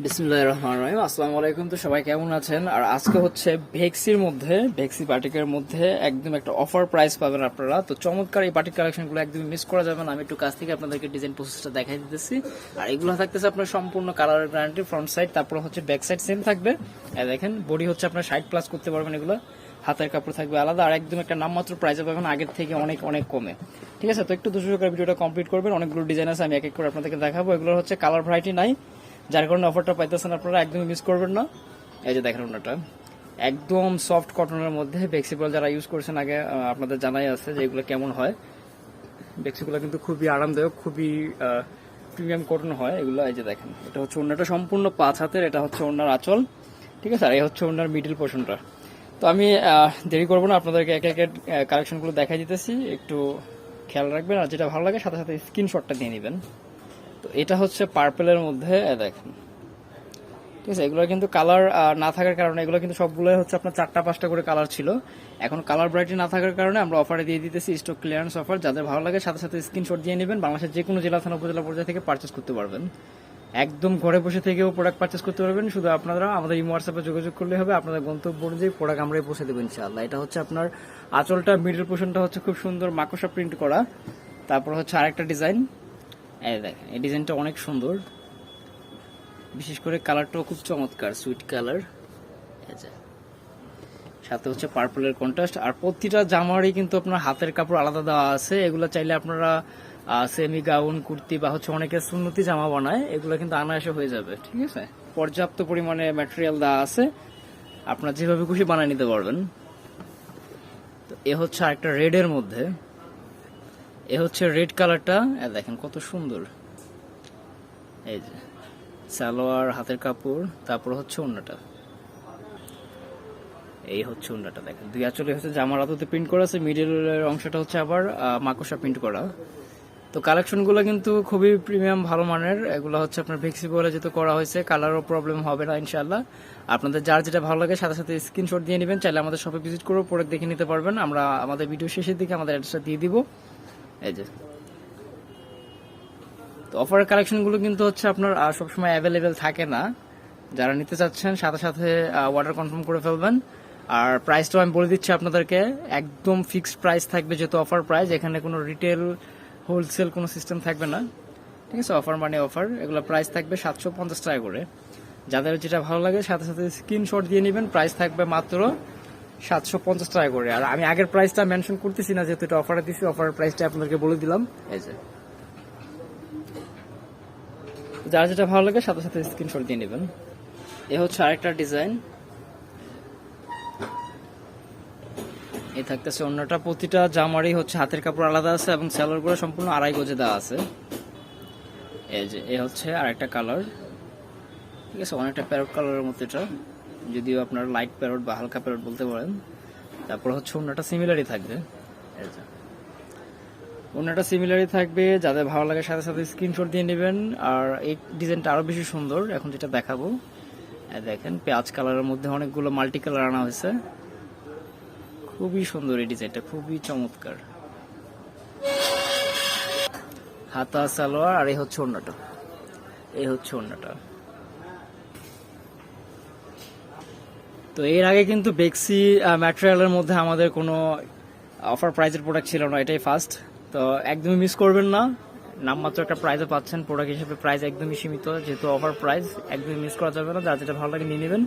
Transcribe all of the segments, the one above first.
বিসমুল্লাহ রহমান রহিম। আসসালামু আলাইকুম, তো সবাই কেমন আছেন? আর আজকে হচ্ছে ভেক্সির মধ্যে ভেক্সি পার্টিকের মধ্যে একদম একটা অফার প্রাইস পাবেন আপনারা। তো চমৎকার এই পার্টিক কালেকশনগুলো একদমই মিস করা যাবে না। আমি একটু কাছ থেকে আপনাদেরকে ডিজাইন প্রসেসটা দেখাই দিতেছি। আর এগুলো থাকতেছে আপনার সম্পূর্ণ কালার গ্যারান্টি ফ্রন্ট সাইড তারপর হচ্ছে ব্যাক সাইড সেম থাকবে। দেখেন বডি হচ্ছে আপনার ষাট প্লাস করতে পারবেন এগুলো। হাতের কাপড় থাকবে আলাদা। আর একদম একটা নামমাত্র প্রাইসে পাবেন আগের থেকে অনেক অনেক কমে। ঠিক আছে? তো একটু দুশো টাকার ভিডিওটা কমপ্লিট করবেন। অনেকগুলো ডিজাইন আছে, আমি এক এক করে আপনাদেরকে দেখাবো। এগুলো হচ্ছে কালার ভ্যারাইটি নাই। যার কারণে অফারটা পাইতেছেন আপনারা, একদমই মিস করবেন না। এই যে দেখেন ওনাটা। একদম সফট কটনের মধ্যে বেক্সিবল যারা ইউজ করছেন আগে আপনাদের জানাই আছে যে এগুলো কেমন হয়। বেক্সিগুলো কিন্তু খুবই আরামদায়ক, খুবই প্রিমিয়াম কটন হয় এগুলো। এই যে দেখেন, এটা হচ্ছে ওনাটা সম্পূর্ণ পাঁচ হাতের, এটা হচ্ছে ওনার আঁচল। ঠিক আছে? আর এই হচ্ছে ওনার মিডিল পোর্শনটা তো আমি দেরি করব না, আপনাদেরকে এক এক কালেকশনগুলো দেখাই দিতেছি। একটু খেয়াল রাখবেন, আর যেটা ভালো লাগে, সাথে সাথে স্ক্রিনশটটা দিয়ে নেবেন। তো এটা হচ্ছে পার্পেলের মধ্যে দেখেন। ঠিক আছে, এগুলো কিন্তু কালার না থাকার কারণে এগুলো কিন্তু সবগুলো হচ্ছে আপনার চারটা পাঁচটা করে কালার ছিল। এখন কালার ব্রাইটি না থাকার কারণে আমরা অফারে দিয়ে দিতেছি স্টক ক্লিয়ারেন্স অফার যাদের ভালো লাগে সাথে সাথে স্ক্রিনশট দিয়ে নেবেন, বাংলাদেশের যে কোনো জেলা থানা, উপজেলা পর্যায়ে থেকে পারচেস করতে পারবেন। একদম ঘরে বসে থেকেও প্রোডাক্ট পারচেস করতে পারবেন। শুধু আপনারা আমাদের এই হোয়াটসঅ্যাপে যোগাযোগ করলে হবে, আপনাদের গন্তব্য অনুযায়ী প্রোডাক্ট আমরাই পৌঁছে দেবো ইনশাআল্লাহ। এটা হচ্ছে আপনার আঁচলটা মিডল পোর্শনটা হচ্ছে খুব সুন্দর মাকড়সা প্রিন্ট করা। তারপর হচ্ছে আরেকটা ডিজাইন এই দেখেন, এই ডিজাইনটা অনেক সুন্দর। বিশেষ করে কালারটাও খুব চমৎকার, সুইট কালার। সাথে হচ্ছে পার্পলের কন্ট্রাস্ট। আর প্রতিটা জামারই কিন্তু আপনার হাতের কাপড় আলাদা দেওয়া আছে। এগুলো চাইলে আপনারা সেমি গাউন কুর্তি বা হচ্ছে অনেকে সুন্নতি জামা বানায়, এগুলো কিন্তু আনায়াসে হয়ে যাবে, ঠিক আছে? পর্যাপ্ত পরিমাণে ম্যাটেরিয়াল দেওয়া আছে। আপনার যেভাবে খুশি বানিয়ে নিতে পারবেন। তো এ হচ্ছে আরেকটা রেডের মধ্যে। এ হচ্ছে রেড কালারটা দেখেন কত সুন্দর। এই যে সালোয়ার হাতের কাপড় তারপর হচ্ছে অন্যটা এই হচ্ছে অন্যটা দেখেন। দুই আঁচলে হচ্ছে জামার আদতে প্রিন্ট করা আছে মিডিলের অংশটা হচ্ছে আবার আহ, মাকড়সা প্রিন্ট করা। তো কালেকশনগুলো কিন্তু খুবই প্রিমিয়াম ভালো মানের। এগুলো হচ্ছে আপনার ফ্লেক্সিবলে যেহেতু করা হয়েছে কালারও প্রবলেম হবে না ইনশাল্লাহ আপনাদের যার যেটা ভালো লাগে সাথে সাথে স্ক্রিনশট দিয়ে নেবেন। চাইলে আমাদের শপে ভিজিট করে প্রোডাক্ট দেখে নিতে পারবেন। আমরা আমাদের ভিডিও শেষের দিকে আমাদের অ্যাড্রেসটা দিয়ে দিব। এই যে। তো অফারের কালেকশনগুলো কিন্তু হচ্ছে আপনার সবসময় অ্যাভেলেবেল থাকে না। যারা নিতে চাচ্ছেন, সাথে সাথে অর্ডার কনফার্ম করে ফেলবেন। আর প্রাইসটাও আমি বলে দিচ্ছি আপনাদেরকে, একদম ফিক্সড প্রাইস থাকবে যেহেতু অফার প্রাইস এখানে কোনো রিটেল হোলসেল কোনো সিস্টেম থাকবে না। ঠিক আছে অফার মানে অফার এগুলো প্রাইস থাকবে সাতশো পঞ্চাশ টাকা করে। যাদের যেটা ভালো লাগে, সাথে সাথে স্ক্রিনশট দিয়ে নেবেন প্রাইস থাকবে মাত্র সাতশো পঞ্চাশ টাকা করে। আর আমি আগের প্রাইসটা মেনশন করতেছি না যেহেতু এটা অফারে দিচ্ছি অফারের প্রাইসটা আপনাদেরকে বলে দিলাম। এই যে। যার যেটা ভালো লাগে সাথে সাথে স্ক্রিনশট দিয়ে নেবেন। এ হচ্ছে আরেকটা ডিজাইন এই থাকতেছে অন্যটা। প্রতিটা জামারই হচ্ছে হাতের কাপড় আলাদা আছে এবং স্যালোর করে সম্পূর্ণ আড়াই গজে দেওয়া আছে। এই যে এ হচ্ছে আরেকটা কালার ঠিক আছে অনেকটা প্যারট কালারের মতো এটা। যদিও আপনার লাইট প্যারট বা হালকা প্যারট বলতে পারেন তারপর হচ্ছে অন্যটা সিমিলারই থাকবে। যে অন্যটা সিমিলারই থাকবে যাদের ভালো লাগে সাথে সাথে স্ক্রিনশট দিয়ে নেবেন। আর এই ডিজাইনটা আরও বেশি সুন্দর এখন যেটা দেখাবো। দেখেন পেঁয়াজ কালারের মধ্যে অনেকগুলো মাল্টি কালার আনা হয়েছে। খুবই সুন্দর এই ডিজাইনটা খুবই চমৎকার। হাতা সালোয়ার আর এই হচ্ছে অন্যটা। এই হচ্ছে অন্যটা। তো এর আগে কিন্তু বেক্সি ম্যাটেরিয়ালের মধ্যে আমাদের কোনো অফার প্রাইজের প্রোডাক্ট ছিল না, এটাই ফার্স্ট তো একদমই মিস করবেন না। নামমাত্র একটা প্রাইজও পাচ্ছেন প্রোডাক্ট হিসেবে প্রাইস একদমই সীমিত, যেহেতু অফার প্রাইস একদমই মিস করা যাবে না, যার যেটা ভালো লাগে নিয়ে নেবেন।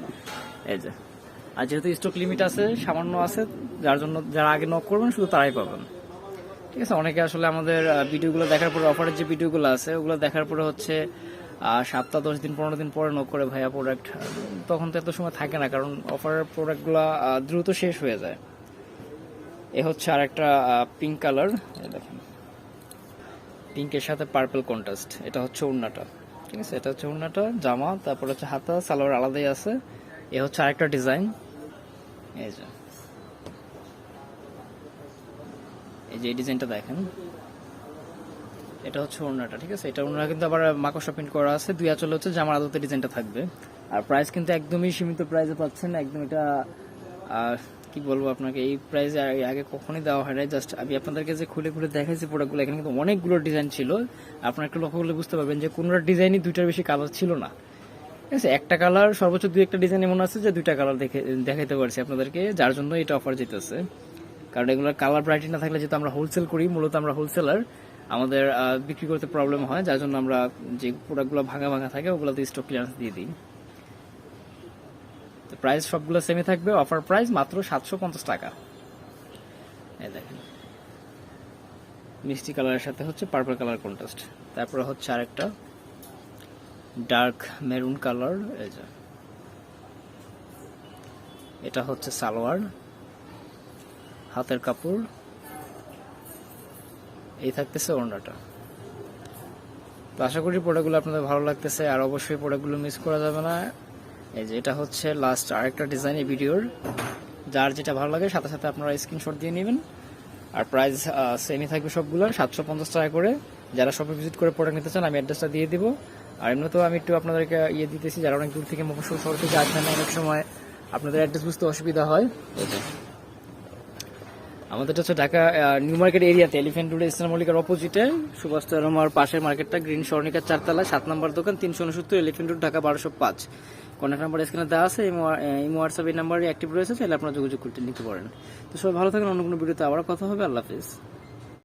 এই যে। আর যেহেতু স্টক লিমিট আছে, সামান্য আছে, যার জন্য যারা আগে নক করবেন, শুধু তারাই পাবেন। ঠিক আছে? অনেকে আসলে আমাদের ভিডিওগুলো দেখার পরে অফারের যে ভিডিওগুলো আছে, ওগুলো দেখার পরে হচ্ছে সপ্তাহ, দশ দিন, পনেরো দিন পরে নক করে ভাইয়া প্রোডাক্ট তখন তো এত সময় থাকে না, কারণ অফারের প্রোডাক্টগুলো দ্রুত শেষ হয়ে যায়। এ হচ্ছে আর একটা পিঙ্ক কালার দেখেন। পিঙ্কের সাথে পার্পল কন্ট্রাস্ট এটা হচ্ছে ওড়নাটা। ঠিক আছে? এটা হচ্ছে ওড়নাটা, জামা, তারপর হচ্ছে হাতা, সালোয়ার আলাদাই আছে। এ হচ্ছে আরেকটা ডিজাইন এই যে। এই যে এই ডিজাইনটা দেখেন। এটা হচ্ছে ওড়নাটা, ঠিক আছে? এটা ওড়না কিন্তু আবার মাকড়সা প্রিন্ট করা আছে। দুই আঁচলে হচ্ছে জামার আদতে ডিজাইনটা থাকবে। আর প্রাইস কিন্তু একদমই সীমিত প্রাইসে পাচ্ছেন। একদম এটা কি বলব আপনাকে, এই প্রাইসে আগে কখনোই দেওয়া হয় না জাস্ট আমি আপনাদেরকে যে খুলে খুলে দেখাইছি প্রোডাক্টগুলো এখানে কিন্তু অনেকগুলো ডিজাইন ছিল। আপনারা একটু লক্ষ্য করলে বুঝতে পারবেন যে কোনোটা ডিজাইনই দুইটার বেশি কালার ছিল না। ঠিক আছে? একটা কালার সর্বোচ্চ দুই একটা ডিজাইন এমন আছে যে দুইটা কালার দেখে, দেখাইতে পারছি আপনাদেরকে, যার জন্য এটা অফার যেতেছে। কারণ এগুলোর কালার ব্রাইটি না থাকলে যেহেতু আমরা হোলসেল করি, মূলত আমরা হোলসেলার আমাদের বিক্রি করতে প্রবলেম হয়, যার জন্য আমরা যে প্রোডাক্টগুলো ভাঙা ভাঙা থাকে, ওগুলোতে স্টক ক্লিয়ারেন্স দিয়ে দিই। তো প্রাইস সবগুলো সেমই থাকবে অফার প্রাইস মাত্র সাতশো পঞ্চাশ টাকা। দেখেন। মিষ্টি কালারের সাথে হচ্ছে পার্পল কালার কন্ট্রাস্ট তারপরে হচ্ছে আরেকটা ডার্ক মেরুন কালার এই যে। এটা হচ্ছে সালোয়ার, হাতের কাপড়। এই থাকতেছে ওড়নাটা। তো আশা করি প্রোডাক্টগুলো আপনাদের ভালো লাগতেছে, আর অবশ্যই প্রোডাক্টগুলো মিস করা যাবে না। এই যে এটা হচ্ছে লাস্ট আরেকটা ডিজাইন এই ভিডিওর যার যেটা ভালো লাগে, সাথে সাথে আপনারা স্ক্রিনশট দিয়ে নেবেন। আর প্রাইস সেমই থাকবে সবগুলোর সাতশো পঞ্চাশ টাকা করে। যারা শপে ভিজিট করে প্রোডাক্ট নিতে চান, আমি অ্যাড্রেসটা দিয়ে দিব। আর এমনিতেও আমি একটু আপনাদেরকে ইয়ে দিতেছি, যারা অনেক দূর থেকে মফস্বল শহর থেকে আসবেন অনেক সময় আপনাদের অ্যাড্রেস বুঝতে অসুবিধা হয়। আমাদের হচ্ছে ঢাকা নিউ মার্কেট এরিয়াতে এলিফেন্ট রোড ইসলাম মল্লিকার অপোজিটে সুভাষ তরমার পাশের মার্কেটটা গ্রিন স্বর্ণিকার চারতলা, সাত নম্বর দোকান, তিনশো উনসত্তর এলিফেন্ট রোড ঢাকা বারোশো পাঁচ। কন্ট্যাক্ট নাম্বার স্ক্রিনে দেওয়া আছে ইমো হোয়াটসঅ্যাপ এই নাম্বারে অ্যাক্টিভ রয়েছে তাহলে আপনারা যোগাযোগ করতে নিতে পারেন। তো সবাই ভালো থাকেন অন্য কোনো ভিডিওতে আবার কথা হবে, আল্লাহ হাফিজ।